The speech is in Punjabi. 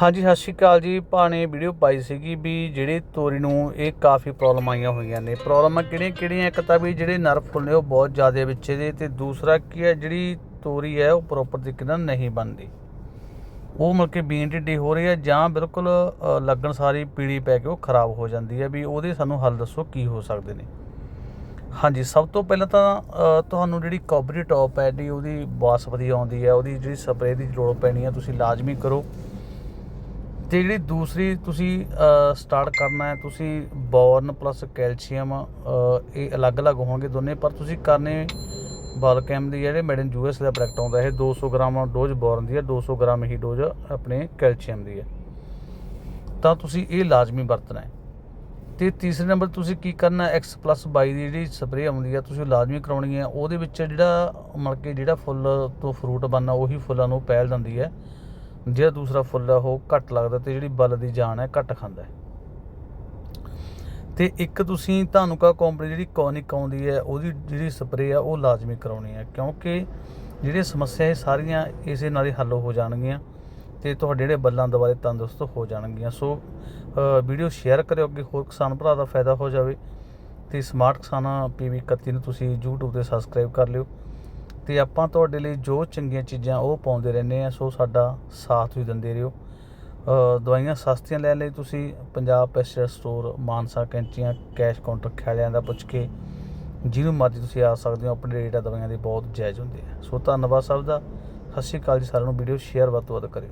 ਹਾਂਜੀ, ਸਤਿ ਸ਼੍ਰੀ ਅਕਾਲ ਜੀ। ਭਾਣੇ ਵੀਡੀਓ ਪਾਈ ਸੀਗੀ ਵੀ ਜਿਹੜੇ ਤੋਰੀ ਨੂੰ ਇਹ ਕਾਫੀ ਪ੍ਰੋਬਲਮ ਆਈਆਂ ਹੋਈਆਂ ਨੇ। ਪ੍ਰੋਬਲਮਾਂ ਕਿਹੜੀਆਂ ਕਿਹੜੀਆਂ? ਇੱਕ ਤਾਂ ਵੀ ਜਿਹੜੇ ਨਰ ਫੁੱਲ ਨੇ ਉਹ ਬਹੁਤ ਜ਼ਿਆਦਾ ਵਿੱਚ ਦੇ ਤੇ ਦੂਸਰਾ ਕੀ ਹੈ, ਜਿਹੜੀ ਤੋਰੀ ਹੈ ਉਹ ਪ੍ਰੋਪਰ ਤਰੀਕੇ ਨਾਲ ਨਹੀਂ ਬਣਦੀ। ਉਹ ਮਤਲਬ ਕਿ ਬੀਨ ਢਿੱਡੀ ਹੋ ਰਹੀ ਹੈ ਜਾਂ ਬਿਲਕੁਲ ਲੱਗਣ ਸਾਰੀ ਪੀੜੀ ਪੈ ਕੇ ਉਹ ਖਰਾਬ ਹੋ ਜਾਂਦੀ ਹੈ ਵੀ ਉਹਦੇ ਸਾਨੂੰ ਹੱਲ ਦੱਸੋ ਕੀ ਹੋ ਸਕਦੇ ਨੇ। ਹਾਂਜੀ, ਸਭ ਤੋਂ ਪਹਿਲਾਂ ਤਾਂ ਤੁਹਾਨੂੰ ਜਿਹੜੀ ਕੋਬਰੀ ਟੌਪ ਹੈ ਜੀ ਉਹਦੀ ਬਾਸ ਵਧੀਆ ਆਉਂਦੀ ਹੈ, ਉਹਦੀ ਜਿਹੜੀ ਸਪਰੇਅ ਦੀ ਲੋੜ ਪੈਣੀ ਹੈ, ਤੁਸੀਂ ਲਾਜ਼ਮੀ ਕਰੋ। ਤੇ ਜਿਹੜੀ ਦੂਸਰੀ ਤੁਸੀਂ ਸਟਾਰਟ ਕਰਨਾ ਹੈ, ਤੁਸੀਂ ਬੋਰਨ ਪਲੱਸ ਕੈਲਸ਼ੀਅਮ ਇਹ ਅਲੱਗ-ਅਲੱਗ ਹੋਣਗੇ ਦੋਨੇ, ਪਰ ਤੁਸੀਂ ਕਰਨੇ ਬਾਲਕੈਮ ਦੀ ਜਿਹੜੇ ਮੇਡ ਇਨ ਯੂਐਸ ਦਾ ਪ੍ਰੋਡਕਟ ਆਉਂਦਾ, ਇਹ 200 ਗ੍ਰਾਮ ਡੋਜ਼ ਬੋਰਨ ਦੀ ਹੈ 200 ਗ੍ਰਾਮ ਹੀ ਡੋਜ਼ ਆਪਣੇ ਕੈਲਸ਼ੀਅਮ ਦੀ ਹੈ। ਤਾਂ ਤੁਸੀਂ ਇਹ ਲਾਜ਼ਮੀ ਵਰਤਣਾ ਹੈ। ਤੇ ਤੀਸਰੇ ਨੰਬਰ ਤੁਸੀਂ ਕੀ ਕਰਨਾ ਐਕਸ ਪਲੱਸ 22 ਦੀ ਜਿਹੜੀ ਸਪਰੇਅ ਆਉਂਦੀ ਹੈ, ਤੁਸੀਂ ਲਾਜ਼ਮੀ ਕਰਾਉਣੀ ਹੈ, ਉਹਦੇ ਵਿੱਚ ਜਿਹੜਾ ਮਤਲਬ ਕਿ ਜਿਹੜਾ ਫੁੱਲ ਤੋਂ ਫਰੂਟ ਬਣਨਾ, ਉਹੀ ਫੁੱਲਾਂ ਨੂੰ ਪਹਿਲ ਦਿੰਦੀ ਹੈ। ਜਿਹੜਾ ਦੂਸਰਾ ਫੁੱਲ ਆ, ਉਹ ਘੱਟ ਲੱਗਦਾ ਤੇ ਜਿਹੜੀ ਬਲ ਦੀ ਜਾਨ ਹੈ, ਘੱਟ ਖਾਂਦਾ ਹੈ। ਤੇ ਇੱਕ ਤੁਸੀਂ ਧਾਨੂਕਾ ਕੰਪਨੀ ਜਿਹੜੀ ਕੌਨਿਕ ਆਉਂਦੀ ਹੈ, ਉਹਦੀ ਜਿਹੜੀ ਸਪਰੇਅ ਆ, ਉਹ ਲਾਜ਼ਮੀ ਕਰਾਉਣੀ ਹੈ, ਕਿਉਂਕਿ ਜਿਹੜੀਆਂ ਸਮੱਸਿਆ ਇਹ ਸਾਰੀਆਂ ਇਸੇ ਨਾਲ ਹੀ ਹੱਲ ਹੋ ਜਾਣਗੀਆਂ ਤੇ ਤੁਹਾਡੇ ਜਿਹੜੇ ਬੱਲਾਂ ਦੁਆਰੇ ਤੰਦਰੁਸਤ ਹੋ ਜਾਣਗੀਆਂ। ਸੋ ਵੀਡੀਓ ਸ਼ੇਅਰ ਕਰਿਓ ਅੱਗੇ, ਹੋਰ ਕਿਸਾਨ ਭਰਾ ਦਾ ਫਾਇਦਾ ਹੋ ਜਾਵੇ ਤੇ ਸਮਾਰਟ ਕਿਸਾਨ ਪੀਵੀ 31 ਨੂੰ ਤੁਸੀਂ YouTube ਤੇ ਸਬਸਕ੍ਰਾਈਬ ਕਰ ਲਿਓ। ਤੇ ਆਪਾਂ ਤੁਹਾਡੇ ਲਈ ਜੋ ਚੰਗੀਆਂ ਚੀਜ਼ਾਂ ਉਹ ਪਾਉਂਦੇ ਰਹਿੰਦੇ ਆ ਸੋ ਸਾਡਾ ਸਾਥ ਵੀ ਦਿੰਦੇ ਰਹੋ। ਅ, ਦਵਾਈਆਂ ਸਸਤੀਆਂ ਲੈਣ ਲਈ ਤੁਸੀਂ Punjab ਪੈਸਟਰ store Mansa Kainchian cash counter ਖਿਆਲਿਆਂ ਦਾ ਪੁੱਛ ਕੇ ਜਿਹਨੂੰ ਮਰਜ਼ੀ ਤੁਸੀਂ ਆ ਸਕਦੇ ਹੋ ਆਪਣੇ ਰੇਟ ਆ ਦਵਾਈਆਂ ਦੇ ਬਹੁਤ ਜਾਇਜ਼ ਹੁੰਦੇ ਆ। ਸੋ ਧੰਨਵਾਦ ਸਭ ਦਾ। ਸਤਿ ਸ਼੍ਰੀ ਅਕਾਲ ਜੀ ਸਾਰਿਆਂ ਨੂੰ ਵੀਡੀਓ ਸ਼ੇਅਰ ਵੱਧ ਤੋਂ ਵੱਧ ਕਰਿਓ।